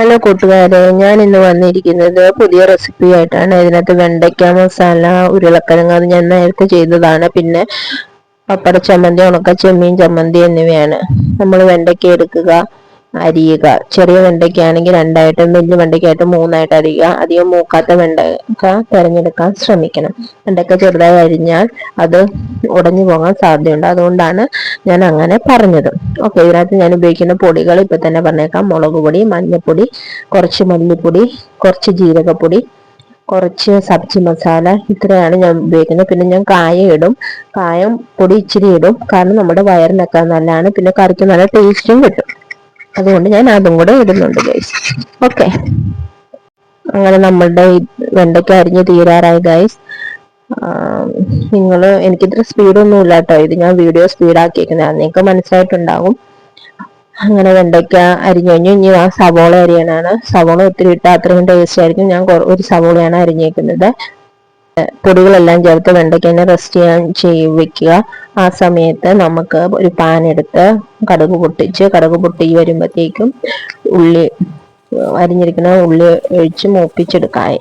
Hello കൂട്ടുകാരെ ഞാൻ ഇന്ന് വന്നിരിക്കുന്നത് പുതിയ റെസിപ്പി ആയിട്ടാണ്. ഇതിനകത്ത് വെണ്ടയ്ക്ക മസാല ഉരുളക്കിഴങ്ങ് അത് ഞാൻ നേരത്തെ ചെയ്തതാണ്. പിന്നെ പപ്പട ചമ്മന്തി ഉണക്ക ചെമ്മീൻ ചമ്മന്തി എന്നിവയാണ്. നമ്മൾ വെണ്ടയ്ക്ക എടുക്കുക. അരിയുക. ചെറിയ വെണ്ടയ്ക്കാണെങ്കിൽ രണ്ടായിട്ടും വലിയ വെണ്ടയ്ക്കായിട്ട് മൂന്നായിട്ട് അരിയുക. അധികം മൂക്കാത്ത വെണ്ടയ്ക്ക തിരഞ്ഞെടുക്കാൻ ശ്രമിക്കണം. വെണ്ടയ്ക്ക ചെറുതായി അരിഞ്ഞാൽ അത് ഉടഞ്ഞു പോകാൻ സാധ്യതയുണ്ട്. അതുകൊണ്ടാണ് ഞാൻ അങ്ങനെ പറഞ്ഞത്. ഓക്കെ ഇതിനകത്ത് ഞാൻ ഉപയോഗിക്കുന്ന പൊടികൾ ഇപ്പൊ തന്നെ പറഞ്ഞേക്കാം. മുളക് പൊടി മഞ്ഞൾപ്പൊടി കുറച്ച് മല്ലിപ്പൊടി കുറച്ച് ജീരകപ്പൊടി കുറച്ച് സബ്ജി മസാല. ഇത്രയാണ് ഞാൻ ഉപയോഗിക്കുന്നത്. പിന്നെ ഞാൻ കായ ഇടും. കായം പൊടി ഇച്ചിരി ഇടും. കാരണം നമ്മുടെ വയറിനൊക്കെ നല്ലതാണ്. പിന്നെ കറിക്ക് നല്ല ടേസ്റ്റും കിട്ടും. അതുകൊണ്ട് ഞാൻ അതും കൂടെ ഇടുന്നുണ്ട് ഗൈസ് ഓക്കെ അങ്ങനെ നമ്മളുടെ വെണ്ടയ്ക്ക അരിഞ്ഞ് തീരാറായി ഗൈസ് നിങ്ങൾ എനിക്കിത്ര സ്പീഡൊന്നും ഇല്ല കേട്ടോ ഇത് ഞാൻ വീഡിയോ സ്പീഡാക്കിയിരിക്കുന്നത് നിങ്ങൾക്ക് മനസ്സിലായിട്ടുണ്ടാകും അങ്ങനെ വെണ്ടയ്ക്ക അരിഞ്ഞു കഴിഞ്ഞു ഇനി ഞാൻ സവോള അരിയാനാണ് സവോള ഒത്തിരി ഇട്ടാൽ അത്രയും ടേസ്റ്റ് ആയിരിക്കും. ഞാൻ ഒരു സവോളയാണ് അരിഞ്ഞേക്കുന്നത്. പൊടികളെല്ലാം ചേർത്ത് വെണ്ടയ്ക്കനെ റെസ്റ്റ് ചെയ്യാൻ ചെയ് വെക്കുക. ആ സമയത്ത് നമുക്ക് ഒരു പാൻ എടുത്ത് കടുക് പൊട്ടിച്ച് കടുക് പൊട്ടി വരുമ്പോഴത്തേക്കും ഉള്ളി അരിഞ്ഞിരിക്കുന്ന ഉള്ളി ഒഴിച്ച് മൂപ്പിച്ചെടുക്കായി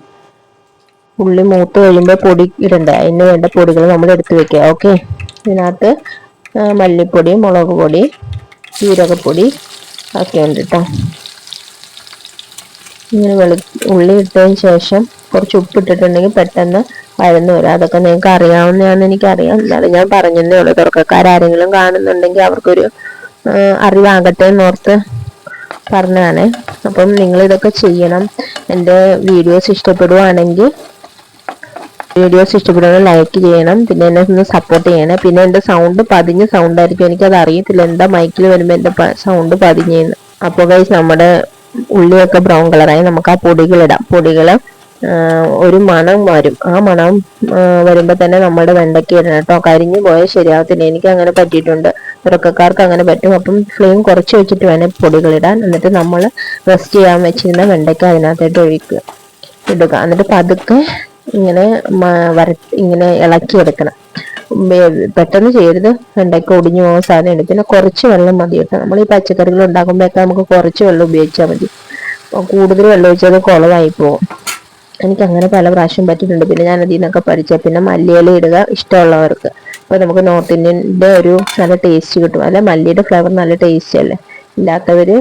ഉള്ളി മൂത്ത് കഴിയുമ്പോൾ പൊടി ഇടണ്ട. അതിന് വേണ്ട പൊടികൾ നമ്മൾ എടുത്ത് വെക്കുക. ഓക്കെ ഇതിനകത്ത് മല്ലിപ്പൊടി മുളക് പൊടി ജീരകപ്പൊടി ഒക്കെ ഉണ്ട് കേട്ടോ ഇങ്ങനെ വെളു ഉള്ളി ഇട്ടതിന് ശേഷം കുറച്ച് ഉപ്പിട്ടിട്ടുണ്ടെങ്കിൽ പെട്ടെന്ന് വഴന്നു വരും. അതൊക്കെ നിങ്ങൾക്ക് അറിയാവുന്നതാണെന്ന് എനിക്കറിയാം. എന്നാലും ഞാൻ പറഞ്ഞതേ ഉള്ളൂ. തുറക്കക്കാരെങ്കിലും കാണുന്നുണ്ടെങ്കിൽ അവർക്കൊരു അറിവാകട്ടെ എന്നോർത്ത് പറഞ്ഞതാണ്. അപ്പം നിങ്ങൾ ഇതൊക്കെ ചെയ്യണം. എന്റെ വീഡിയോസ് ഇഷ്ടപ്പെടുവാണെങ്കിൽ വീഡിയോസ് ഇഷ്ടപ്പെടുന്ന ലൈക്ക് ചെയ്യണം. പിന്നെ എന്നെ ഒന്ന് സപ്പോർട്ട് ചെയ്യണം. പിന്നെ എന്റെ സൗണ്ട് പതിഞ്ഞ സൗണ്ട് ആയിരിക്കും. എനിക്കത് അറിയത്തില്ല. എന്താ മൈക്കിൽ വരുമ്പോൾ എന്റെ സൗണ്ട് പതിഞ്ഞെന്ന്. അപ്പോൾ കഴിച്ച് നമ്മുടെ ഉള്ളിയൊക്കെ ബ്രൗൺ കളറായി നമുക്ക് ആ പൊടികളിടാം പൊടികൾ ഒരു മണം വരും. ആ മണം വരുമ്പോൾ തന്നെ നമ്മുടെ വെണ്ടയ്ക്ക് വരണം കേട്ടോ. കരിഞ്ഞു പോയാൽ ശരിയാവത്തില്ല. എനിക്ക് അങ്ങനെ പറ്റിയിട്ടുണ്ട്. തുറക്കക്കാർക്ക് അങ്ങനെ പറ്റും. അപ്പം ഫ്ലെയിം കുറച്ച് വെച്ചിട്ട് വേണം പൊടികളിടാൻ എന്നിട്ട് നമ്മൾ റെസ്റ്റ് ചെയ്യാൻ വെച്ചിരുന്ന വെണ്ടയ്ക്ക അതിനകത്തോട്ട് ഒഴിക്കുക. ഇടുക. എന്നിട്ട് പതുക്കെ ഇങ്ങനെ വര ഇങ്ങനെ ഇളക്കിയെടുക്കണം പെട്ടെന്ന് ചെയ്യരുത്. വെണ്ടയ്ക്ക ഒടിഞ്ഞു പോകാൻ സാധ്യതയുണ്ട്. പിന്നെ കുറച്ച് വെള്ളം മതി കേട്ടോ. നമ്മൾ ഈ പച്ചക്കറികൾ ഉണ്ടാക്കുമ്പോഴൊക്കെ നമുക്ക് കുറച്ച് വെള്ളം ഉപയോഗിച്ചാൽ മതി. കൂടുതൽ വെള്ളം ഒഴിച്ചാൽ കുളമായി പോകും എനിക്ക് അങ്ങനെ പല പ്രാവശ്യം പറ്റിയിട്ടുണ്ട്. പിന്നെ ഞാൻ അതിൽ നിന്നൊക്കെ പഠിച്ച പിന്നെ മല്ലിയില ഇടുക ഇഷ്ടമുള്ളവർക്ക്. അപ്പൊ നമുക്ക് നോർത്ത് ഇന്ത്യന്റെ ഒരു നല്ല ടേസ്റ്റ് കിട്ടും. അല്ലെ മല്ലിയുടെ ഫ്ലേവർ നല്ല ടേസ്റ്റ് അല്ലേ? ഇല്ലാത്തവര്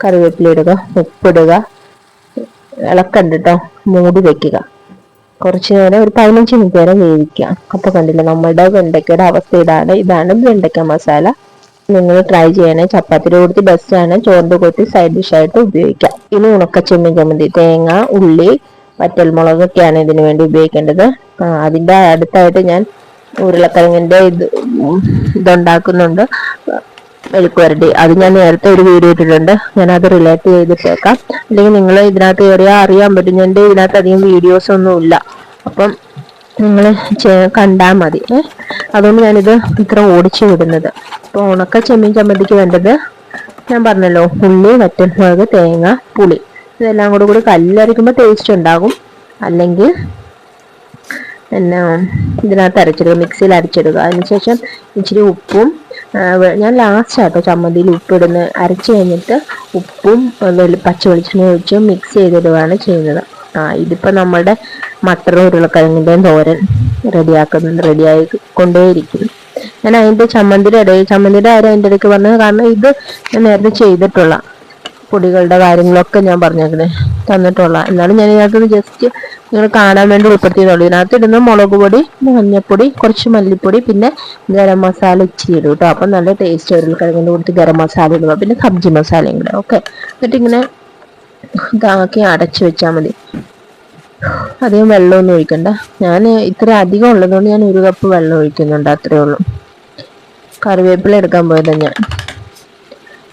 കറിവേപ്പില ഇടുക ഉപ്പിടുക ഇളക്കണ്ടിട്ടോ മൂടി വെക്കുക. കുറച്ച് നേരം ഒരു പതിനഞ്ച് മിനിറ്റ് വരെ വേവിക്കുക. അപ്പൊ കണ്ടില്ല നമ്മുടെ വെണ്ടയ്ക്കയുടെ അവസ്ഥ ഇതാണ്. ഇതാണ് വെണ്ടയ്ക്ക മസാല. നിങ്ങൾ ട്രൈ ചെയ്യണേ ചപ്പാത്തിയുടെ കൂടി ബെസ്റ്റ് ആണ്. ചോറിന്റെ കൂട്ടി സൈഡ് ഡിഷ് ആയിട്ട് ഉപയോഗിക്കാം. ഇനി ഉണക്കച്ചെമ്മീൻ ചമ്മന്തി. തേങ്ങ ഉള്ളി വറ്റൽമുളകൊക്കെയാണ് ഇതിനു വേണ്ടി ഉപയോഗിക്കേണ്ടത്. അതിന്റെ അടുത്തായിട്ട് ഞാൻ ഉരുളക്കിഴങ്ങിന്റെ ഇത് ഇതുണ്ടാക്കുന്നുണ്ട്. മെഴുക്കുവരട്ടി. അത് ഞാൻ നേരത്തെ ഒരു വീഡിയോ ഇട്ടിട്ടുണ്ട്. ഞാൻ അത് റിലേറ്റ് ചെയ്തിട്ടേക്കാം. അല്ലെങ്കിൽ നിങ്ങൾ ഇതിനകത്ത് കയറിയാൽ അറിയാൻ പറ്റും. എന്റെ ഇതിനകത്ത് അധികം വീഡിയോസ് ഒന്നും ഇല്ല. അപ്പം നിങ്ങൾ കണ്ടാൽ മതി. അതുകൊണ്ട് ഞാനിത് ഇത്ര ഓടിച്ച് വിടുന്നത്. അപ്പോൾ ഉണക്ക ചെമ്മീൻ ചമ്മന്തിക്ക് വേണ്ടത് ഞാൻ പറഞ്ഞല്ലോ ഉള്ളി വറ്റൽമുളക് തേങ്ങ പുളി. ഇതെല്ലാം കൂടെ കൂടി കല്ലരയ്ക്കുമ്പോൾ ടേസ്റ്റ് ഉണ്ടാകും. അല്ലെങ്കിൽ പിന്നെ ഇതിനകത്ത് അരച്ചിടുക മിക്സിയിൽ അരച്ചിടുക. അതിനുശേഷം ഇച്ചിരി ഉപ്പും ഞാൻ ലാസ്റ്റ് ആട്ടോ ചമ്മന്തിയിൽ ഉപ്പിടുന്ന അരച്ച് കഴിഞ്ഞിട്ട് ഉപ്പും പച്ച വെളിച്ചെണ്ണ ഒഴിച്ച് മിക്സ് ചെയ്തിടുകയാണ് ചെയ്യുന്നത്. ആ ഇതിപ്പോൾ നമ്മുടെ മട്ടറും ഉരുളക്കിഴങ്ങിന്റെയും തോരൻ റെഡിയാക്കുന്നുണ്ട് റെഡിയായി കൊണ്ടേയിരിക്കുന്നു. ഞാൻ അതിന്റെ ചമ്മന്തിയുടെ ഇടയിൽ ചമ്മന്തിയുടെ കാര്യം അതിന്റെ ഇടയ്ക്ക് പറഞ്ഞത് കാരണം ഇത് ഞാൻ നേരത്തെ ചെയ്തിട്ടുള്ള പൊടികളുടെ കാര്യങ്ങളൊക്കെ ഞാൻ പറഞ്ഞേക്കണേ. തന്നിട്ടുള്ള. എന്നാലും ഞാൻ ഇതിനകത്ത് ജസ്റ്റ് നിങ്ങൾ കാണാൻ വേണ്ടി ഉൾപ്പെടുത്തിയതുള്ളൂ ഇതിനകത്ത് ഇടുന്ന മുളക് പൊടി മഞ്ഞപ്പൊടി കുറച്ച് മല്ലിപ്പൊടി പിന്നെ ഗരം മസാല ഇച്ചിരി ഇടും കേട്ടോ അപ്പം നല്ല ടേസ്റ്റ് വരും. കിഴങ്ങിന്റെ കൊടുത്ത് ഗരം മസാല ഇടുക പിന്നെ സബ്ജി മസാലയും കൂടെ. ഓക്കെ. എന്നിട്ട് ഇങ്ങനെ ഇതാക്കി അടച്ചു വെച്ചാൽ മതി. അധികം വെള്ളമൊന്നും ഒഴിക്കണ്ട. ഞാൻ ഇത്ര അധികം ഉള്ളതുകൊണ്ട് ഞാൻ ഒരു കപ്പ് വെള്ളം ഒഴിക്കുന്നുണ്ട്. അത്രേ ഉള്ളൂ. കറിവേപ്പില എടുക്കാൻ പോയതാണ് ഞാൻ.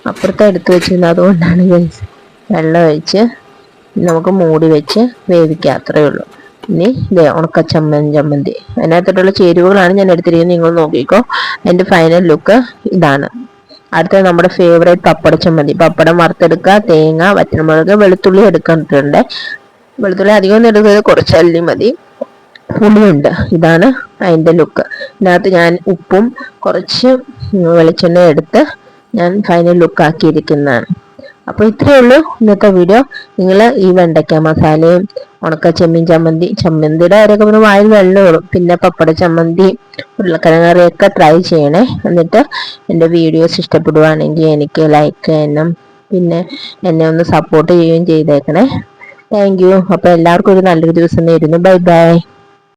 അപ്പുറത്തെ എടുത്തു വെച്ചിരുന്നത് അതുകൊണ്ടാണ് ഗൈസ് വെള്ളം ഒഴിച്ച് നമുക്ക് മൂടി വെച്ച് വേവിക്കാം അത്രയേ ഉള്ളൂ. ഇനി ഇതേ ഉണക്ക ചമ്മൻ ചമ്മന്തി. അതിനകത്തോട്ടുള്ള ചേരുവകളാണ് ഞാൻ എടുത്തിരിക്കുന്നത്. നിങ്ങൾ നോക്കിക്കോ. എന്റെ ഫൈനൽ ലുക്ക് ഇതാണ്. അടുത്ത നമ്മുടെ ഫേവറേറ്റ് പപ്പട ചമ്മന്തി. പപ്പടം വറുത്തെടുക്കുക. തേങ്ങ വറ്റൽമുളക് വെളുത്തുള്ളി എടുക്കാനിട്ടുണ്ട് വെളുത്തുള്ളി അധികം ഒന്നും എടുക്കുന്നത് കുറച്ച് അല്ലി മതി. പുളിയുണ്ട് ഇതാണ് അതിന്റെ ലുക്ക് ഇതിനകത്ത് ഞാൻ ഉപ്പും കുറച്ച് വെളിച്ചെണ്ണ എടുത്ത് ഞാൻ ഫൈനൽ ലുക്ക് ആക്കിയിരിക്കുന്നതാണ്. അപ്പോൾ ഇത്രയേ ഉള്ളൂ ഇന്നത്തെ വീഡിയോ നിങ്ങൾ ഈ വെണ്ടയ്ക്ക മസാലയും ഉണക്ക ചെമ്മീൻ ചമ്മന്തി ചമ്മന്തിയുടെ കാര്യമൊക്കെ പിന്നെ വായിൽ വെള്ളമുള്ളൂ പിന്നെ പപ്പട ചമ്മന്തി ഉരുളക്കിഴങ്ങറിയൊക്കെ ട്രൈ ചെയ്യണേ. എന്നിട്ട് എന്റെ വീഡിയോസ് ഇഷ്ടപ്പെടുവാണെങ്കിൽ എനിക്ക് ലൈക്ക് ചെയ്യണം പിന്നെ എന്നെ ഒന്ന് സപ്പോർട്ട് ചെയ്യുകയും ചെയ്തേക്കണേ. താങ്ക് യു അപ്പോൾ എല്ലാവർക്കും ഒരു നല്ലൊരു ദിവസം നേരുന്നു. Bye bye